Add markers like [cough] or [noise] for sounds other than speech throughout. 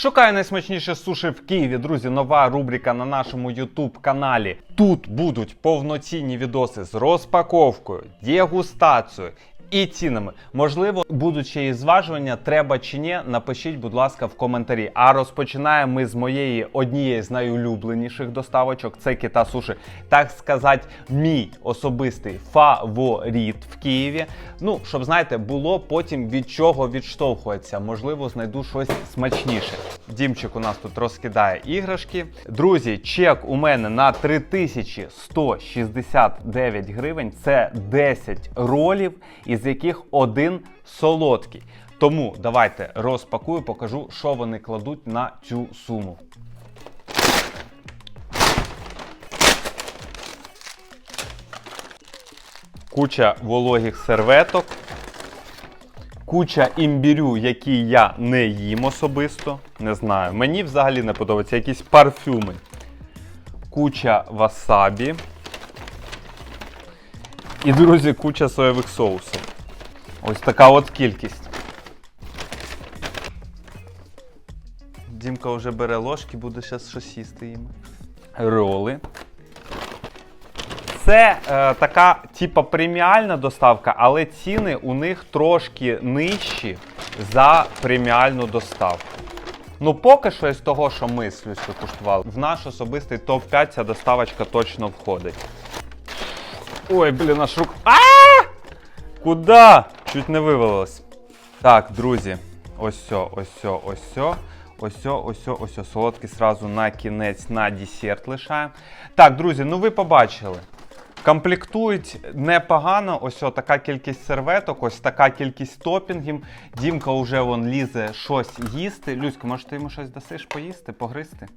Шукаю найсмачніше суші в Києві. Друзі, нова рубрика на нашому YouTube каналі. Тут будуть повноцінні відоси з розпаковкою, дегустацією. І цінами. Можливо, будуть ще і зважування, треба чи ні. Напишіть, будь ласка, в коментарі. А розпочинаємо ми з моєї однієї з найулюбленіших доставочок. Це кита суші. Так сказати, мій особистий фаворит в Києві. Ну, щоб знаєте, було потім від чого відштовхуватися. Можливо, знайду щось смачніше. Дімчик у нас тут розкидає іграшки. Друзі, чек у мене на 3169 гривень. Це 10 ролів, із яких один солодкий. Тому давайте розпакую, покажу, що вони кладуть на цю суму. Куча вологих серветок, куча імбірю, який я не їм особисто. Не знаю. Мені взагалі не подобається якісь парфюми. Куча васабі. І, друзі, куча соєвих соусів. Ось така от кількість. Дімка вже бере ложки, буде зараз щось їсти їм. Роли. Це е, така, типа, преміальна доставка, але ціни у них трошки нижчі за преміальну доставку. Ну, поки що із того, що ми з Люською куштували, в наш особистий топ-5 ця доставочка точно входить. Ой, блін, аж рук. А! Куда? Чуть не вивалилось. Так, друзі, ось ось ось. Ось, ось, все, ось, все. солодкий сразу на кінець, на десерт лишаємо. Так, друзі, ну ви побачили. Комплектують непогано, ось така кількість серветок, ось така кількість топінгів. Дімка вже вон лізе щось їсти. Люська, може ти йому щось дасиш поїсти, погризти?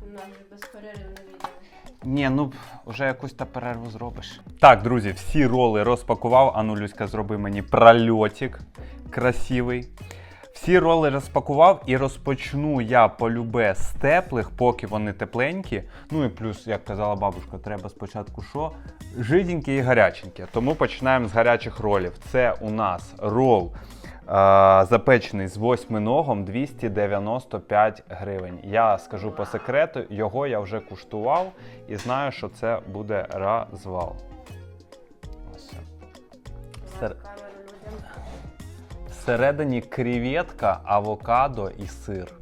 Же безперервне відео. Ні, ну вже якусь та перерву зробиш. Так, друзі, всі роли розпакував. Ану, Люська, зроби мені прольотик красивий. Всі роли розпакував і розпочну я полюбе з теплих, поки вони тепленькі. Ну і плюс, як казала бабушка, треба спочатку що? Жиденькі і гаряченькі. Тому починаємо з гарячих ролів. Це у нас рол запечений з восьминогом 295 гривень. Я скажу по секрету, його я вже куштував і знаю, що це буде розвал. Ось. Сер-. Всередині креветка, авокадо і сир.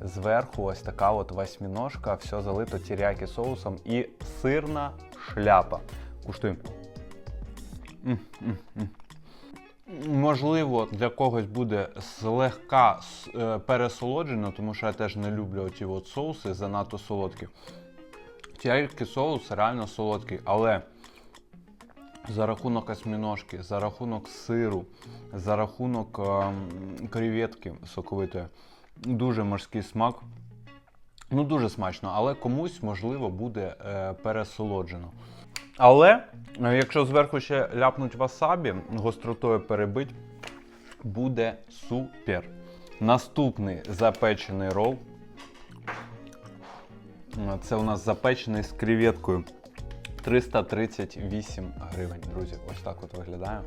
Зверху ось така от восьміножка, все залито тіряки соусом і сирна шляпа. Куштуємо. Можливо, для когось буде злегка е, пересолоджено, тому що я теж не люблю оті от соуси занадто солодкі. Тіряки соус реально солодкий, але за рахунок осьміножки, за рахунок сиру, за рахунок ем, креветки соковитої. Дуже морський смак. Ну, дуже смачно, але комусь, можливо, буде е, пересолоджено. Але е, якщо зверху ще ляпнуть васабі, гостротою перебить, буде супер. Наступний запечений рол. Е, Це у нас запечений з креветкою. 338 гривень, друзі. Ось так от виглядає.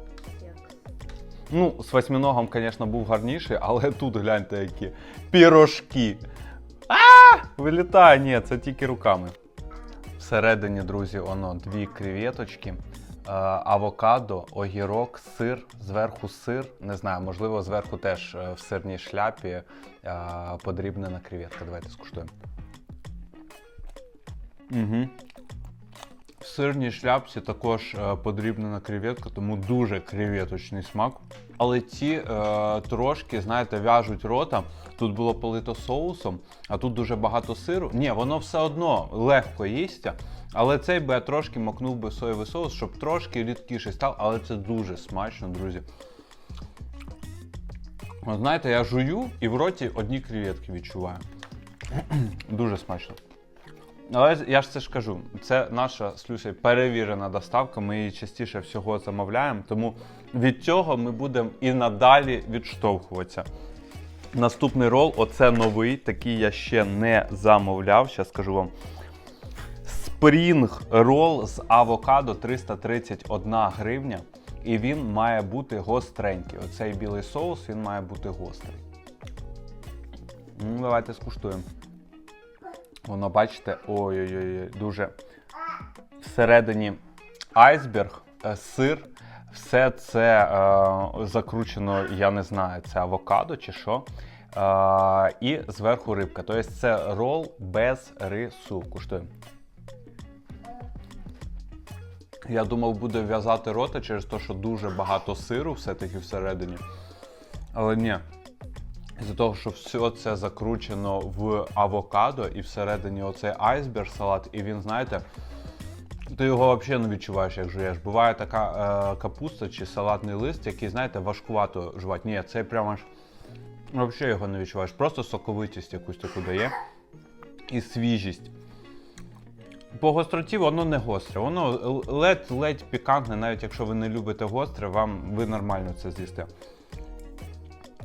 Ну, з восьминогом, звісно, був гарніший, але тут гляньте, які пірожки. А! Вилітає, ні, це тільки руками. Всередині, друзі, воно дві креветочки, е, авокадо, огірок, сир, зверху сир. Не знаю, можливо, зверху теж е, в сирній шляпі е, подрібнена креветка. Давайте скуштуємо. Угу. В сирній шляпці також е, подрібнена креветка, тому дуже креветочний смак. Але ці е, трошки, знаєте, в'яжуть рота. Тут було полито соусом, а тут дуже багато сиру. Ні, воно все одно легко їсться. Але цей би я трошки макнув би соєвий соус, щоб трошки рідкіший став, але це дуже смачно, друзі. Знаєте, я жую і в роті одні креветки відчуваю. [clears throat] дуже смачно. Але я ж це ж кажу, це наша Люсею перевірена доставка, ми її частіше всього замовляємо, тому від цього ми будемо і надалі відштовхуватися. Наступний рол, оце новий, такий я ще не замовляв. Зараз скажу вам. Спрінг рол з авокадо 331 гривня. І він має бути гостренький. Оцей білий соус він має бути гострий. Ну, давайте скуштуємо. Воно, бачите, ой-ой-ой, дуже всередині айсберг, е, сир, все це е, закручено, я не знаю, це авокадо чи що. Е, і зверху рибка. Тобто це рол без рису. Куштуємо. Я думав, буде в'язати рота через те, що дуже багато сиру все-таки всередині. Але ні. З-за того, що все це закручено в авокадо і всередині оцей айсберг салат, і він, знаєте, ти його взагалі не відчуваєш, як жуєш. Буває така е, капуста чи салатний лист, який, знаєте, важкувато жувати. Ні, це прямо аж взагалі його не відчуваєш. Просто соковитість якусь таку дає. І свіжість. По гостроті воно не гостре, воно ледь-ледь пікантне, навіть якщо ви не любите гостре, вам ви нормально це з'їсте.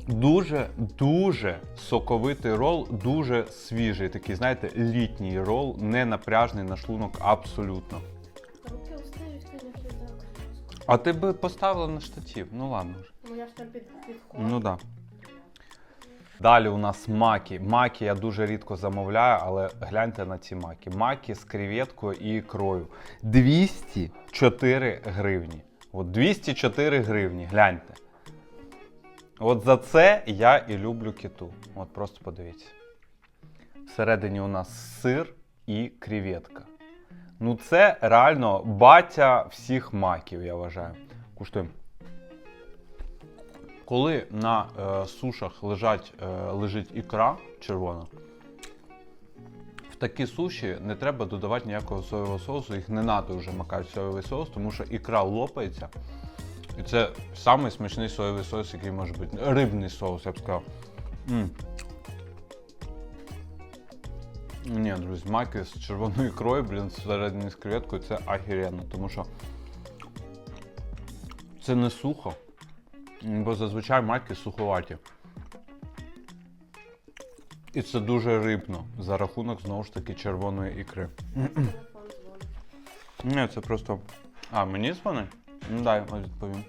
Дуже дуже соковитий рол, дуже свіжий, такий, знаєте, літній рол, не напряжний на шлунок абсолютно. Так. А ти би поставила на штатів, ну ладно вже. Ну я ж там під, підходжу. Ну да. Далі у нас маки. Маки я дуже рідко замовляю, але гляньте на ці маки. Маки з креветкою і ікрою. 204 гривні. От 204 гривні, гляньте. От за це я і люблю киту. От просто подивіться. Всередині у нас сир і креветка. Ну це реально батя всіх маків, я вважаю. Куштуємо. Коли на е, сушах лежать, е, лежить ікра червона, в такі суші не треба додавати ніякого соєвого соусу, їх не надо вже макають соєвий соус, тому що ікра лопається. І це самий смачний соєвий соус, який може бути. Рибний соус, я б сказав. м Ні, друзі, маки з червоною ікрою, блін, всередині з креветкою, це ахіренно, тому що це не сухо. Бо зазвичай маки суховаті. І це дуже рибно за рахунок знову ж таки червоної ікри. [clears throat] Ні, це просто. А, мені дзвонить? Ну дай я відповім.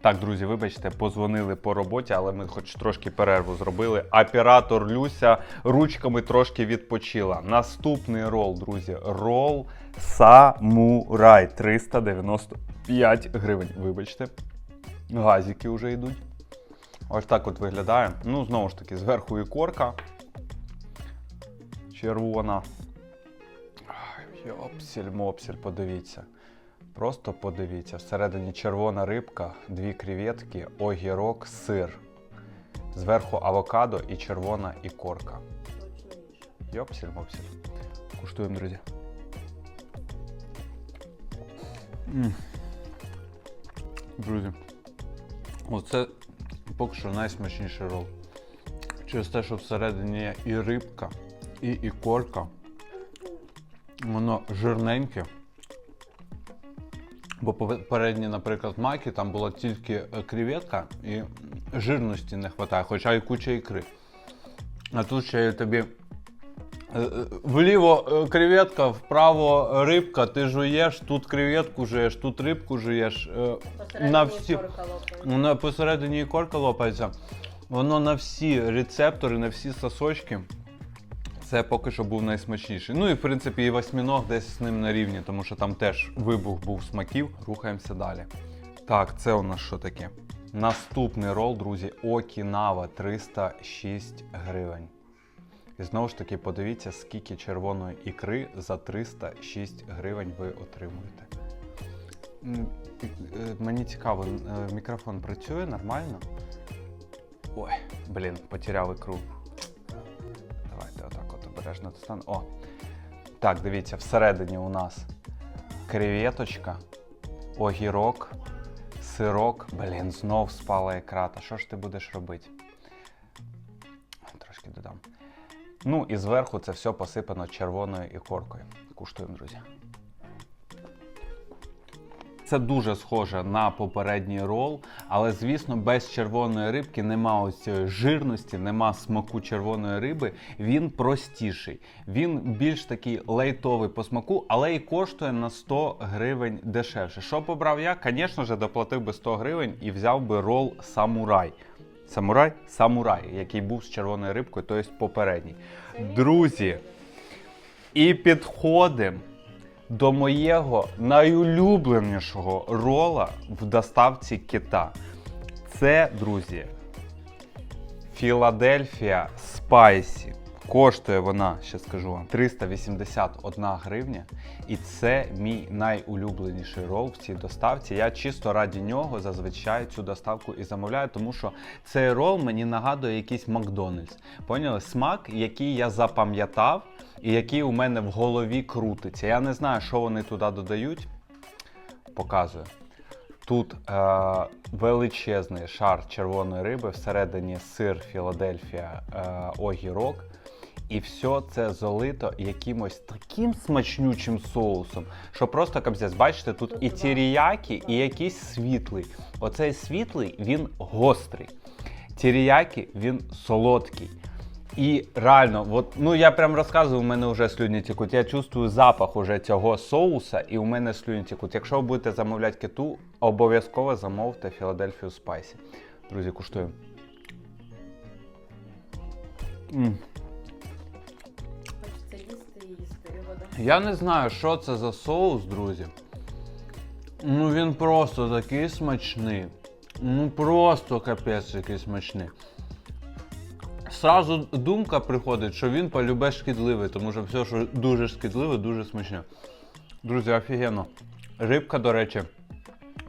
Так, друзі, вибачте, позвонили по роботі, але ми хоч трошки перерву зробили. Оператор Люся ручками трошки відпочила. Наступний рол, друзі, рол Самурай 395 гривень. Вибачте. Газики вже йдуть. Ось так от виглядає. Ну, знову ж таки, зверху ікорка. Червона. Ай, Йопсіль-мопсіль, подивіться. Просто подивіться. Всередині червона рибка, дві креветки, огірок, сир. Зверху авокадо і червона ікорка. Йопсіль-мопсіль. Куштуємо, друзі. М. Друзі, оце поки що найсмачніший рол. Через те, що всередині є і рибка, і ікорка. Воно жирненьке. Бо попередні, наприклад, маки, там була тільки е, креветка і жирності не вистачає, хоча і куча ікри. А тут ще й тобі Е, е, Вліво креветка, вправо рибка, ти жуєш, тут креветку жуєш, тут рибку жуєш. На всі, корка лопається. на, посередині корка лопається. Воно на всі рецептори, на всі сосочки. Це поки що був найсмачніший. Ну і в принципі і восьміног десь з ним на рівні, тому що там теж вибух був смаків. Рухаємося далі. Так, це у нас що таке? Наступний рол, друзі, Окінава 306 гривень. І знову ж таки, подивіться, скільки червоної ікри за 306 гривень ви отримуєте. Е, Мені цікаво, е, мікрофон працює нормально? Ой, блін, потеряв ікру. Обережно достану. О! Так, дивіться, всередині у нас креветочка, огірок, сирок. Блін, знов спала ікра. Та що ж ти будеш робити? Трошки додам. Ну і зверху це все посипано червоною ікоркою. Куштуємо, друзі. Це дуже схоже на попередній рол, але звісно, без червоної рибки нема ось цієї жирності, нема смаку червоної риби. Він простіший. Він більш такий лейтовий по смаку, але і коштує на 100 гривень дешевше. Що побрав я? Звісно ж, доплатив би 100 гривень і взяв би рол самурай. Самурай? Самурай, який був з червоною рибкою, тобто попередній. Друзі, і підходимо до моєго найулюбленішого рола в доставці кита. Це, друзі, Філадельфія Спайсі. Коштує вона, ще скажу вам, 381 гривня. І це мій найулюбленіший рол в цій доставці. Я чисто раді нього зазвичай цю доставку і замовляю, тому що цей рол мені нагадує якийсь Макдональдс. Поняли? Смак, який я запам'ятав і який у мене в голові крутиться. Я не знаю, що вони туди додають. Показую. Тут е, величезний шар червоної риби, всередині сир Філадельфія, е, огірок. І все це залито якимось таким смачнючим соусом, що просто капзець. Бачите, тут і тіріякі, і якийсь світлий. Оцей світлий він гострий. Тіріякі він солодкий. І реально, от, ну я прям розказую, у мене вже слюні текуть. Я чувствую запах уже цього соуса, і у мене слюні текуть. Якщо ви будете замовляти киту, обов'язково замовте Філадельфію Спайсі. Друзі, куштуємо. М. Я не знаю, що це за соус, друзі. Ну він просто такий смачний. Ну просто капець який смачний. Сразу думка приходить, що він полюбе шкідливий, тому що все, що дуже шкідливе, дуже смачне. Друзі, офігенно. Рибка, до речі,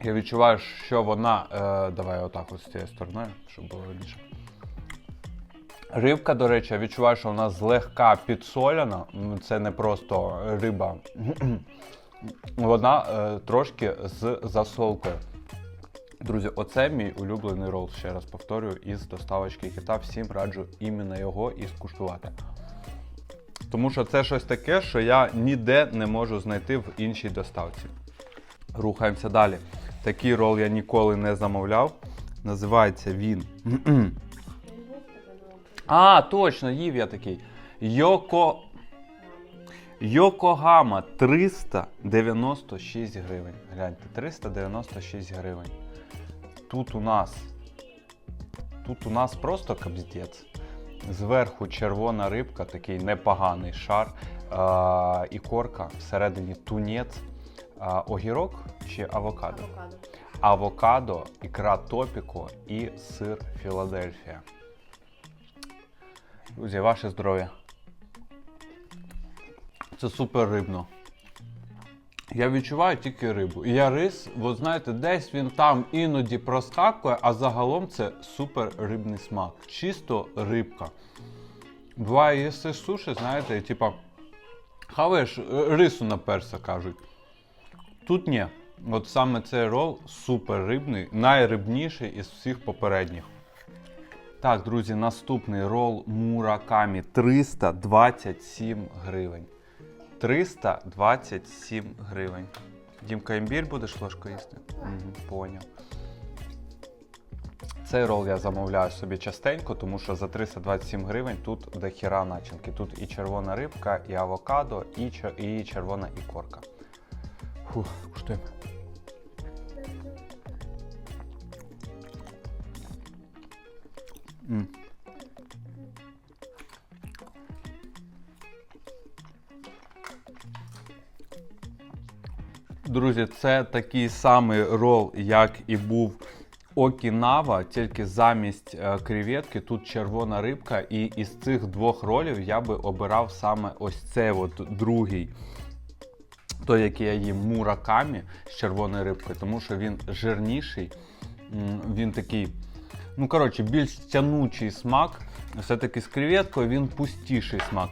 я відчуваю, що вона. Е, давай отак от з цієї сторони, щоб було видніше. Рибка, до речі, я відчуваю, що вона злегка підсолена. М, Це не просто риба. [clears throat] Вона е, трошки з засолкою. Друзі, оце мій улюблений рол, ще раз повторюю, із доставочки кита. Всім раджу іменно його і скуштувати. Тому що це щось таке, що я ніде не можу знайти в іншій доставці. Рухаємося далі. Такий рол я ніколи не замовляв. Називається він. [clears throat] А, точно, їв я такий. Йоко. Йокогама 396 гривень. Гляньте, 396 гривень. Тут у нас. Тут у нас просто капздець. Зверху червона рибка, такий непоганий шар. А, і корка, всередині тунець, а, огірок чи авокадо. авокадо. Авокадо, ікра топіко і сир Філадельфія. Друзі, ваше здоров'я. Це супер рибно. Я відчуваю тільки рибу. Я рис, от знаєте, десь він там іноді проскакує, а загалом це супер рибний смак. Чисто рибка. Буває, їсти суші, знаєте, типа хаваєш е, рису на перса кажуть. Тут ні. От саме цей рол супер рибний, найрибніший із всіх попередніх. Так, друзі, наступний рол Муракамі 327 гривень. 327 гривень. Дімка, імбір будеш ложкою їсти? Угу, поняв. Цей рол я замовляю собі частенько, тому що за 327 гривень тут дохіра начинки. Тут і червона рибка, і авокадо, і, і червона ікорка. Фух, куштуємо. М. Друзі, це такий самий рол, як і був Окінава, тільки замість е, креветки тут червона рибка. І із цих двох ролів я би обирав саме ось цей от другий. Той, який я їм муракамі з червоною рибкою, тому що він жирніший, він такий, ну коротше, більш тянучий смак. Все-таки з креветкою він пустіший смак.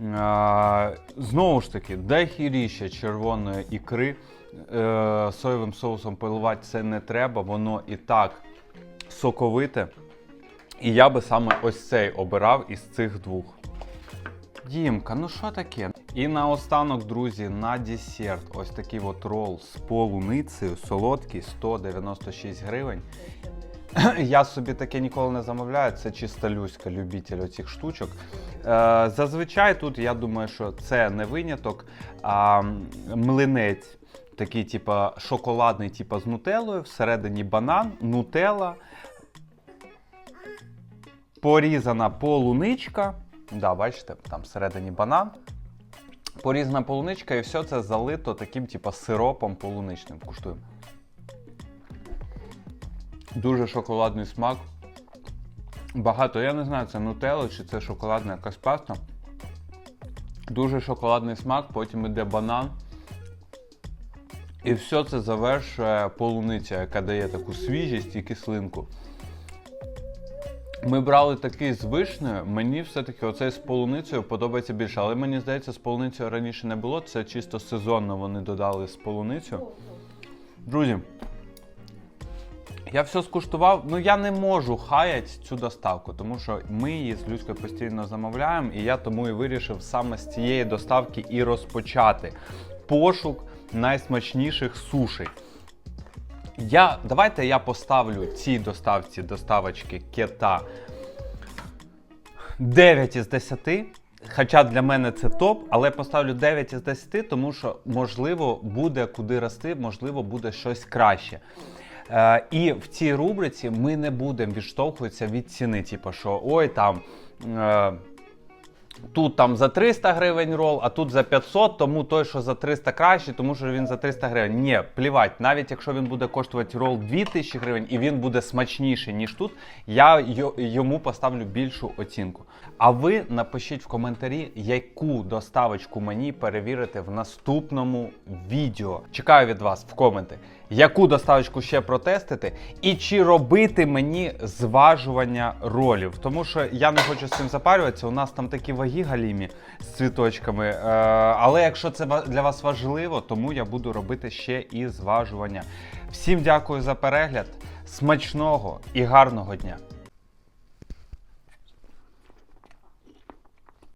Е, знову ж таки, дехіріще червоної ікри. Е, соєвим соусом поливати це не треба, воно і так соковите. І я би саме ось цей обирав із цих двох. Дімка, ну що таке? І наостанок, друзі, на десерт. Ось такий от рол з полуницею, солодкий, 196 гривень. [clears throat] Я собі таке ніколи не замовляю, це чисто люська любитель оцих штучок. Е, зазвичай тут я думаю, що це не виняток, а млинець, такий, типа, шоколадний, типа з нутеллою, всередині банан, нутелла, порізана полуничка. Да, бачите, там всередині банан. Порізана полуничка, і все це залито таким, типа, сиропом полуничним. Куштуємо. Дуже шоколадний смак. Багато, я не знаю, це нутелла чи це шоколадна якась паста. Дуже шоколадний смак, потім іде банан. І все це завершує полуниця, яка дає таку свіжість і кислинку. Ми брали такий з вишнею, мені все-таки оцей з полуницею подобається більше. Але мені здається, з полуницею раніше не було. Це чисто сезонно вони додали з полуницею. Друзі, я все скуштував. Ну я не можу хаяти цю доставку, тому що ми її з Люською постійно замовляємо, і я тому і вирішив саме з цієї доставки і розпочати пошук найсмачніших сушей. Я, давайте я поставлю цій доставці доставочки кета 9 із 10. Хоча для мене це топ, але поставлю 9 із 10, тому що можливо буде куди рости, можливо, буде щось краще. Е, і в цій рубриці ми не будемо відштовхуватися від ціни, типу, що ой там. Е, Тут там за 300 гривень рол, а тут за 500, тому той, що за 300 краще, тому що він за 300 гривень. Ні, плівать, навіть якщо він буде коштувати рол 2000 гривень і він буде смачніший, ніж тут, я йому поставлю більшу оцінку. А ви напишіть в коментарі, яку доставочку мені перевірити в наступному відео. Чекаю від вас в коменти, яку доставочку ще протестити, і чи робити мені зважування ролів. Тому що я не хочу з цим запарюватися. У нас там такі ваги галімі з цвіточками. Е, але якщо це для вас важливо, тому я буду робити ще і зважування. Всім дякую за перегляд. Смачного і гарного дня!